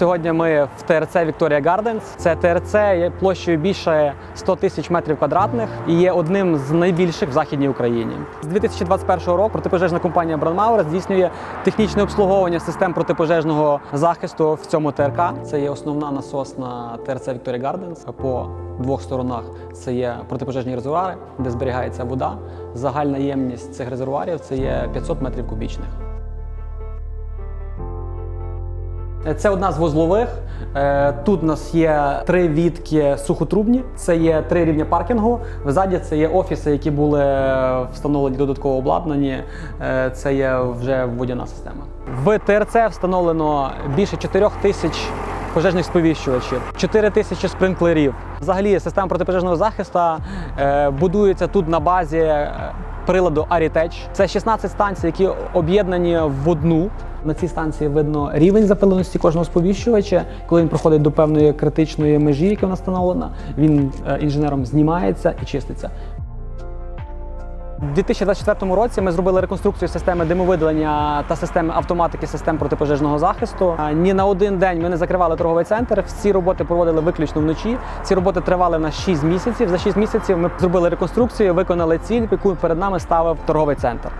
Сьогодні ми в ТРЦ Victoria Gardens. Це ТРЦ є площею більше 100 тисяч метрів квадратних і є одним з найбільших в західній Україні. З 2021 року протипожежна компанія Бранмауер здійснює технічне обслуговування систем протипожежного захисту в цьому ТРК. Це є основна насосна ТРЦ Victoria Gardens. По двох сторонах це є протипожежні резервуари, де зберігається вода. Загальна ємність цих резервуарів це є 500 метрів кубічних. Це одна з вузлових. Е, Тут у нас є три відки сухотрубні, це є три рівня паркінгу. Взаді це є офіси, які були встановлені додатково обладнані. Е, Це є вже водяна система. В ТРЦ встановлено більше 4 тисяч пожежних сповіщувачів, 4 тисячі спринклерів. Взагалі, система протипожежного захисту е, будується тут на базі. е, Приладу Ariteч. Це 16 станцій, які об'єднані в одну. На цій станції видно рівень запиленості кожного сповіщувача. Коли він проходить до певної критичної межі, яка вона встановлена, він е, інженером знімається і чиститься. У 2024 році ми зробили реконструкцію системи димовидалення та системи автоматики систем протипожежного захисту. Ні на один день ми не закривали торговий центр. Всі роботи проводили виключно вночі. Ці роботи тривали на 6 місяців. За 6 місяців ми зробили реконструкцію, виконали ціль, яку перед нами ставив торговий центр.